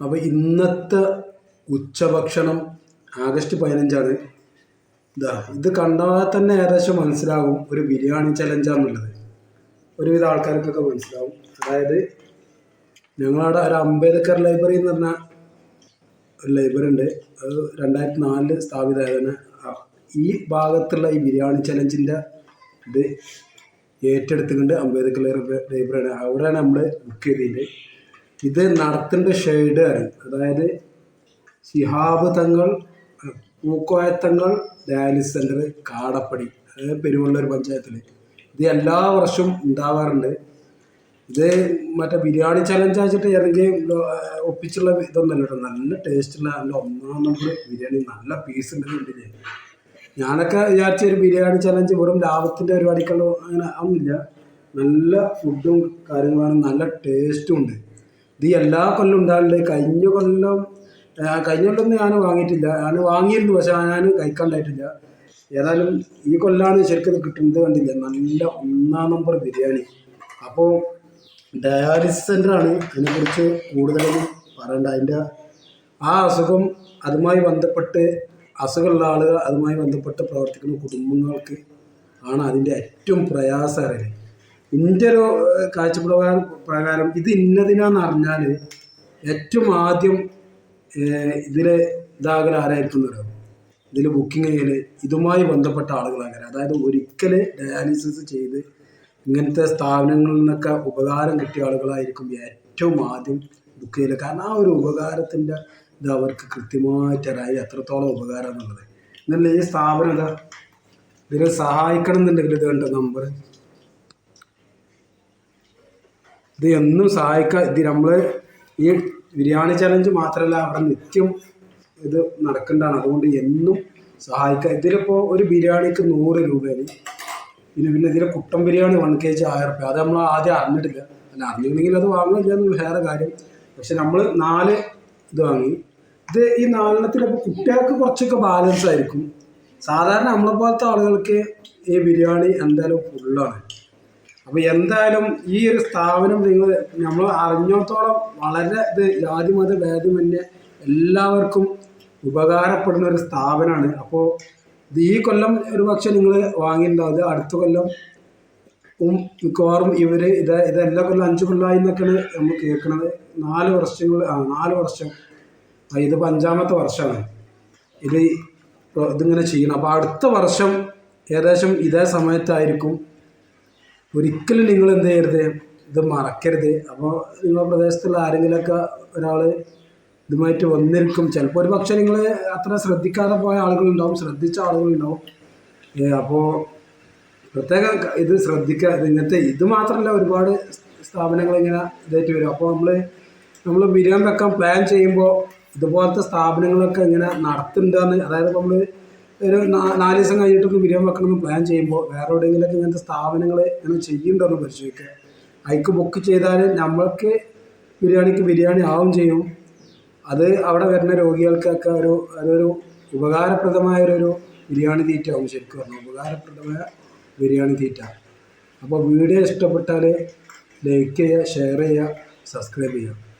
അപ്പോൾ ഇന്നത്തെ ഉച്ചഭക്ഷണം ആഗസ്റ്റ് പതിനഞ്ചാണ്. ഇതാ ഇത് കണ്ടാൽ തന്നെ ഏകദേശം മനസ്സിലാകും. ഒരു ബിരിയാണി ചലഞ്ചാണെന്നുള്ളത് ഒരുവിധ ആൾക്കാർക്കൊക്കെ മനസ്സിലാവും. അതായത് ഞങ്ങളവിടെ ഒരു അംബേദ്കർ ലൈബ്രറി എന്ന് പറഞ്ഞ ഒരു ലൈബ്രറി ഉണ്ട്. അത് രണ്ടായിരത്തി നാലിൽ സ്ഥാപിതമായതാണ് ഈ ഭാഗത്തുള്ള ഈ ബിരിയാണി ചലഞ്ചിന്റെ ഇത് ഏറ്റെടുത്തുകൊണ്ട് അംബേദ്കർ ലൈബ്ര- ലൈബ്രറിയാണ് അവിടെയാണ് നമ്മൾ ബുക്ക് ചെയ്തത് ഇത് നടത്തേണ്ട ഷെയ്ഡ് ആണ് അതായത് ശിഹാബ് തങ്ങൾ പൂക്കോയത്തങ്ങൾ ഡയാലിസിസ് സെന്റർ കാടപ്പടി അതായത് പെരുവള്ളൂർ പഞ്ചായത്തിൽ ഇത് എല്ലാ വർഷവും ഉണ്ടാവാറുണ്ട്. ഇത് മറ്റേ ബിരിയാണി ചലഞ്ച് വെച്ചിട്ട് ലോ- ഒപ്പിച്ചുള്ള ഇതൊന്നല്ല കേട്ടോ. നല്ല ടേസ്റ്റുള്ള നല്ല ഒന്നാം നമ്പർ ബിരിയാണി നല്ല പീസ് ഉണ്ടെന്നുണ്ട് ഞാനൊക്കെ വിചാരിച്ച ഒരു ബിരിയാണി ചലഞ്ച് വെറും ലാഭത്തിന്റെ പരിപാടിക്കുള്ള അങ്ങനെ ഒന്നുമില്ല. നല്ല ഫുഡും കാര്യങ്ങളാണ് നല്ല ടേസ്റ്റും ഉണ്ട്. ഇത് എല്ലാ കൊല്ലം ഉണ്ടാവില്ല കഴിഞ്ഞ കൊല്ലം കഴിഞ്ഞ കൊല്ലം ഞാൻ വാങ്ങിയിട്ടില്ല. ഞാൻ വാങ്ങിയിരുന്നു പക്ഷെ ഞാൻ കഴിക്കാണ്ടായിട്ടില്ല. ഏതായാലും ഈ കൊല്ലാണ് ശരിക്കും കിട്ടുന്നത് കണ്ടില്ല. നല്ല ഒന്നാം നമ്പർ ബിരിയാണി. അപ്പോൾ ഡയാലിസിസ് സെന്ററാണ് അതിനെക്കുറിച്ച് കൂടുതലൊന്നും പറയേണ്ട അതിന്റെ ആ അസുഖം അതുമായി ബന്ധപ്പെട്ട് അസുഖമുള്ള ആളുകൾ അതുമായി ബന്ധപ്പെട്ട് പ്രവർത്തിക്കുന്ന കുടുംബങ്ങൾക്ക് ആണ് അതിന്റെ ഏറ്റവും പ്രയാസം എന്റെ ഒരു കാഴ്ചപ്രകാരം പ്രകാരം ഇത് ഇന്നതിനാന്ന് അറിഞ്ഞാൽ ഏറ്റവും ആദ്യം ഇതിൽ ഇതാകൽ ആരായിരിക്കും എന്നറിയാം ഇതിൽ ബുക്കിംഗ് ചെയ്യൽ ഇതുമായി ബന്ധപ്പെട്ട ആളുകളാകാൻ അതായത് ഒരിക്കൽ ഡയാലിസിസ് ചെയ്ത് ഇങ്ങനത്തെ സ്ഥാപനങ്ങളിൽ നിന്നൊക്കെ ഉപകാരം കിട്ടിയ ആളുകളായിരിക്കും ഏറ്റവും ആദ്യം ബുക്ക് ചെയ്യൽ കാരണം ആ ഒരു ഉപകാരത്തിന്റെ ഇത് അവർക്ക് കൃത്യമായിട്ട് അറിയാം. എത്രത്തോളം ഉപകാരം എന്നുള്ളത് എന്നല്ല ഈ സ്ഥാപനം ഇതാ ഇതിനെ സഹായിക്കണം എന്നുണ്ടെങ്കിൽ ഇത് കണ്ട നമ്പർ ഇത് എന്നും സഹായിക്കുക ഇത് നമ്മൾ ഈ ബിരിയാണി ചലഞ്ച് മാത്രമല്ല അവിടെ നിത്യം ഇത് നടക്കേണ്ടതാണ് അതുകൊണ്ട് എന്നും സഹായിക്കുക ഇതിലിപ്പോൾ ഒരു ബിരിയാണിക്ക് നൂറ് രൂപയാണ് പിന്നെ പിന്നെ ഇതിലെ Kuttan biryani one K G ആയിരം റുപ്യ. അത് നമ്മൾ ആദ്യം അറിഞ്ഞിട്ടില്ല. അല്ല അറിഞ്ഞില്ലെങ്കിൽ അത് വാങ്ങില്ല എന്ന് വേറെ കാര്യം. പക്ഷെ നമ്മൾ നാല് ഇത് വാങ്ങി. ഇത് ഈ നാലെണ്ണത്തിലപ്പോൾ കുട്ടികൾക്ക് കുറച്ചൊക്കെ ബാലൻസ് ആയിരിക്കും. സാധാരണ നമ്മളെ പോലത്തെ ആളുകൾക്ക് ഈ ബിരിയാണി എന്തായാലും ഫുള്ളാണ് അപ്പോൾ എന്തായാലും ഈ ഒരു സ്ഥാപനം നിങ്ങൾ നമ്മൾ അറിഞ്ഞോത്തോളം വളരെ ഇത് ജാതി മത ഭേദമന്യേ എല്ലാവർക്കും ഉപകാരപ്പെടുന്ന ഒരു സ്ഥാപനമാണ് അപ്പോൾ ഈ കൊല്ലം ഒരു പക്ഷെ നിങ്ങൾ വാങ്ങിയിട്ടുണ്ടാവും. അടുത്ത കൊല്ലം മിക്കവാറും ഇവർ ഇത് ഇത് എല്ലാ കൊല്ലം അഞ്ച് കൊല്ലമായി എന്നൊക്കെയാണ് നമ്മൾ കേൾക്കുന്നത് നാല് വർഷങ്ങൾ ആ നാല് വർഷം. ഇത് അഞ്ചാമത്തെ വർഷമാണ്. ഇത് ഇതിങ്ങനെ ചെയ്യണം. അപ്പോൾ അടുത്ത വർഷം ഏകദേശം ഇതേ സമയത്തായിരിക്കും ഒരിക്കലും നിങ്ങൾ എന്ത് ചെയ്യരുത്? ഇത് മറക്കരുത്. അപ്പോൾ നിങ്ങളുടെ പ്രദേശത്തുള്ള ആരെങ്കിലുമൊക്കെ ഒരാൾ ഇതുമായിട്ട് വന്നിരിക്കും. ചിലപ്പോൾ ഒരു പക്ഷേ നിങ്ങൾ അത്ര ശ്രദ്ധിക്കാതെ പോയ ആളുകളുണ്ടാവും ശ്രദ്ധിച്ച ആളുകളുണ്ടാവും. അപ്പോൾ പ്രത്യേകം ഇത് ശ്രദ്ധിക്കുക ഇങ്ങനത്തെ ഇത് മാത്രമല്ല ഒരുപാട് സ്ഥാപനങ്ങൾ ഇങ്ങനെ ഇതായിട്ട് വരും. അപ്പോൾ നമ്മൾ നമ്മൾ ബിരിയാണി വെക്കാൻ പ്ലാൻ ചെയ്യുമ്പോൾ ഇതുപോലത്തെ സ്ഥാപനങ്ങളൊക്കെ ഇങ്ങനെ നടത്തുന്നുണ്ടെന്ന് അതായത് നമ്മൾ ഒരു നാല് ദിവസം കഴിഞ്ഞിട്ടൊക്കെ ബിരിയാണി വെക്കണമെന്ന് പ്ലാൻ ചെയ്യുമ്പോൾ വേറെ എവിടെയെങ്കിലൊക്കെ ഇങ്ങനത്തെ സ്ഥാപനങ്ങൾ ഇങ്ങനെ ചെയ്യുന്നുണ്ടോയെന്ന് പരിശോധിക്കുക. അതിക്ക് ബുക്ക് ചെയ്താൽ നമ്മൾക്ക് ബിരിയാണിക്ക് ബിരിയാണി ആവും ചെയ്യും. അത് അവിടെ വരുന്ന രോഗികൾക്കൊക്കെ ഒരു അതൊരു ഉപകാരപ്രദമായ ഒരു- ഒരു ബിരിയാണി തീറ്റ ആവും ശരിക്കും പറഞ്ഞു. ഉപകാരപ്രദമായ ബിരിയാണി തീറ്റ. അപ്പോൾ വീഡിയോ ഇഷ്ടപ്പെട്ടാൽ ലൈക്ക് ചെയ്യുക ഷെയർ ചെയ്യുക സബ്സ്ക്രൈബ് ചെയ്യുക.